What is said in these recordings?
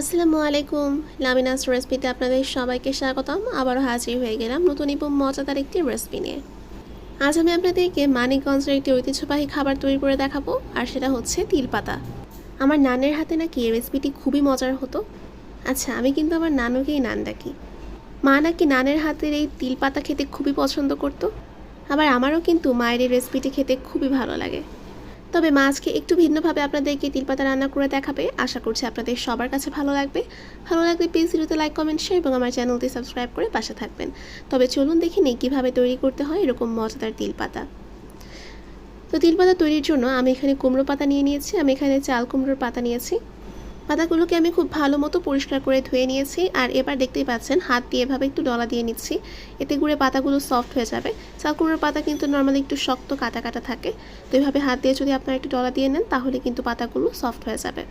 আসসালামু আলাইকুম। লামিনাস রেসিপিতে আপনাদের সবাইকে স্বাগতম। আবারও হাজির হয়ে গেলাম নতুন এবং মজাদার একটি রেসিপি নিয়ে। আজ আমি আপনাদেরকে মানিকগঞ্জের একটি ঐতিহ্যবাহী খাবার তৈরি করে দেখাবো, আর সেটা হচ্ছে তিল পাতা আমার নানের হাতে নাকি এই রেসিপিটি খুবই মজার হতো। আচ্ছা আমি কিন্তু আমার নানুকেই নান ডাকি। মা নাকি নানের হাতের এই তিল পাতা খেতে খুবই পছন্দ করতো। আবার আমারও কিন্তু মায়ের এই রেসিপিটি খেতে খুবই ভালো লাগে। তবে মা আজকে একটু ভিন্নভাবে আপনাদেরকে তিলপাতা রান্না করে দেখাবে। আশা করছি আপনাদের সবার কাছে ভালো লাগবে। ভালো লাগলে প্লিজ ভিডিওতে লাইক কমেন্ট শেয়ার এবং আমার চ্যানেলটি সাবস্ক্রাইব করে পাশে থাকবেন। তবে চলুন দেখি নিই কীভাবে তৈরি করতে হয় এরকম মজাদার তিলপাতা। তো তিলপাতা তৈরির জন্য আমি এখানে কুমড়ো পাতা নিয়ে নিয়েছি, আমি এখানে চাল কুমড়োর পাতা নিয়েছি। পাতাগুলোকে আমি খুব ভালো মতো পরিষ্কার করে ধুয়ে নিয়েছি আর এবার দেখতেই পাচ্ছেন হাত দিয়ে এভাবে একটু ডলা দিয়ে নিচ্ছি। এতে করে পাতাগুলো সফট হয়ে যাবে। চালকুমড়োর পাতা কিন্তু নর্মালি একটু শক্ত কাটা কাটা থাকে। তো এইভাবে হাত দিয়ে যদি আপনারা একটু ডলা দিয়ে নেন, তাহলে কিন্তু পাতাগুলো সফট হয়ে যাবে।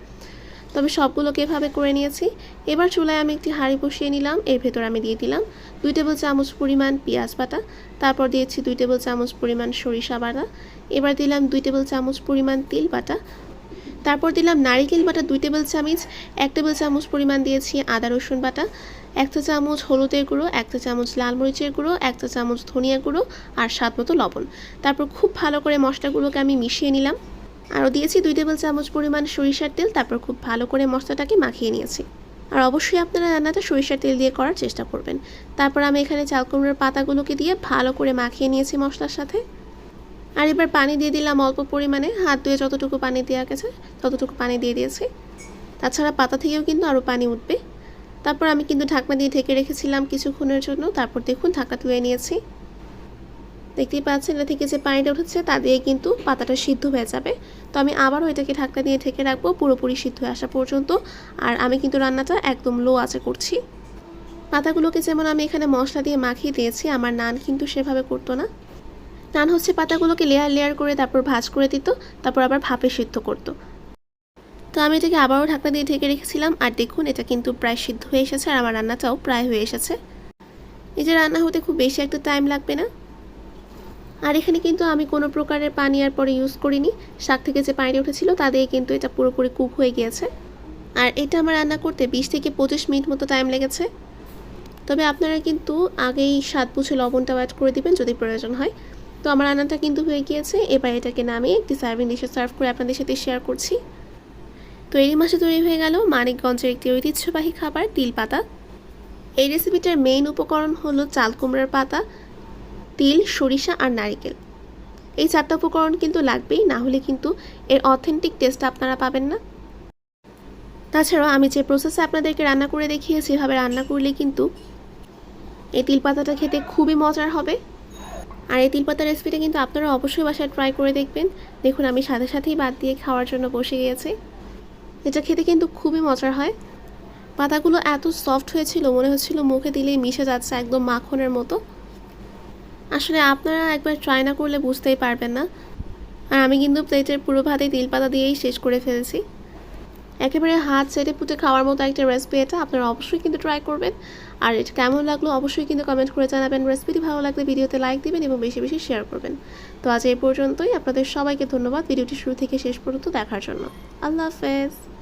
তবে সবগুলোকে এভাবে করে নিয়েছি। এবার চুলায় আমি একটি হাঁড়ি বসিয়ে নিলাম। এর ভেতর আমি দিয়ে দিলাম দুই টেবিল চামচ পরিমাণ পেঁয়াজ বাটা। তারপর দিয়েছি দুই টেবিল চামচ পরিমাণ সরিষা বাটা। এবার দিলাম দুই টেবিল চামচ পরিমাণ তিল বাটা। তারপর দিলাম নারিকেল বাটা দুই টেবিল চামচ, এক টেবিল চামচ পরিমাণ দিয়েছি আদা রসুন বাটা, এক একটা চামচ হলুদের গুঁড়ো, এক একটা চামচ লাল মরিচের গুঁড়ো একটা চামচ ধনিয়া গুঁড়ো আর স্বাদ মতো লবণ। তারপর খুব ভালো করে মশলাগুলোকে আমি মিশিয়ে নিলাম। আরও দিয়েছি দুই টেবিল চামচ পরিমাণ সরিষার তেল, তারপর খুব ভালো করে মশলাটাকে মাখিয়ে নিয়েছি। আর অবশ্যই আপনারা রান্নাটা সরিষার তেল দিয়ে করার চেষ্টা করবেন। তারপর আমি এখানে চাল কুমড়োর পাতাগুলোকে দিয়ে ভালো করে মাখিয়ে নিয়েছি মশলার সাথে। আর এবার পানি দিয়ে দিলাম অল্প পরিমাণে। হাত ধুয়ে যতটুকু পানি দেওয়া গেছে, ততটুকু পানি দিয়ে দিয়েছি। তাছাড়া পাতা থেকেও কিন্তু আরও পানি উঠবে। তারপর আমি কিন্তু ঢাকনা দিয়ে ঢেকে রেখেছিলাম কিছুক্ষণের জন্য। তারপর দেখুন, ঢাকা তুলে নিয়েছি। দেখতেই পাচ্ছেন এটা থেকে যে পানিটা উঠেছে, তা দিয়ে কিন্তু পাতাটা সিদ্ধ হয়ে যাবে। তো আমি আবারও এটাকে ঢাকনা দিয়ে ঢেকে রাখব, পুরোপুরি সিদ্ধ হয়ে আসা পর্যন্ত। আর আমি কিন্তু রান্নাটা একদম লো আঁচে করছি। পাতাগুলোকে যেমন আমি এখানে মশলা দিয়ে মাখিয়ে দিয়েছি, আমার নান কিন্তু সেভাবে করতো না। নান হচ্ছে পাতাগুলোকে লেয়ার লেয়ার করে তারপর ভাজ করে দিত, তারপর আবার ভাপে সিদ্ধ করতো। তো আমি এটাকে আবারও ঢাকনা দিয়ে ঢেকে রেখেছিলাম, আর দেখুন এটা কিন্তু প্রায় সিদ্ধ হয়ে এসেছে, আর আমার রান্নাটাও প্রায় হয়ে এসেছে। এই যে রান্না হতে খুব বেশি একটা টাইম লাগবে না। আর এখানে কিন্তু আমি কোনো প্রকারের পানি আর পরে ইউজ করিনি। শাক থেকে যে পানিটা উঠেছিল, তা দিয়ে কিন্তু এটা পুরোপুরি কুক হয়ে গিয়েছে। আর এটা আমার রান্না করতে বিশ থেকে পঁচিশ মিনিট মতো টাইম লেগেছে। তবে আপনারা কিন্তু আগেই স্বাদ বুঝে লবণটা অ্যাড করে দিবেন যদি প্রয়োজন হয়। তো আমার রান্নাটা কিন্তু হয়ে গিয়েছে। এবার এটাকে নামিয়ে একটি সার্ভিং ডিশে সার্ভ করে আপনাদের সাথে শেয়ার করছি। তো এই মাসে তৈরি হয়ে গেল মানিকগঞ্জের একটি ঐতিহ্যবাহী খাবার, তিল পাতা। এই রেসিপিটার মেইন উপকরণ হলো চাল কুমড়ার পাতা, তিল, সরিষা আর নারিকেল। এই চারটা উপকরণ কিন্তু লাগবেই, না হলে কিন্তু এর অথেন্টিক টেস্ট আপনারা পাবেন না। তাছাড়াও আমি যে প্রসেসে আপনাদেরকে রান্না করে দেখিয়েছি, এভাবে রান্না করলে কিন্তু এই তিল পাতাটা খেতে খুবই মজার হবে। আর এই তিলপাতা রেসিপিটা কিন্তু আপনারা অবশ্যই বাসায় ট্রাই করে দেখবেন। দেখুন, আমি সাথে সাথেই বাদ দিয়ে খাওয়ার জন্য বসে গিয়েছি। এটা খেতে কিন্তু খুবই মজার হয়। পাতাগুলো এত সফট হয়েছিল, মনে হচ্ছিল মুখে দিলেই মিশে যাচ্ছে একদম মাখনের মতো। আসলে আপনারা একবার ট্রাই না করলে বুঝতেই পারবেন না। আর আমি কিন্তু প্লেটের পুরো ভাতে তিল পাতা দিয়েই শেষ করে ফেলেছি। একেবারে হাত সেটে পুটে খাওয়ার মতো একটা রেসিপি এটা, আপনারা অবশ্যই কিন্তু ট্রাই করবেন। আর এটা কেমন লাগল অবশ্যই কিন্তু কমেন্ট করে জানাবেন। রেসিপিটি ভালো লাগলে ভিডিওতে লাইক দিবেন এবং বেশি বেশি শেয়ার করবেন। তো আজ এই পর্যন্তই, আপনাদের সবাইকে ধন্যবাদ। ভিডিওটি শুরু থেকে শেষ পর্যন্ত দেখার জন্য। আল্লাহ হাফেজ।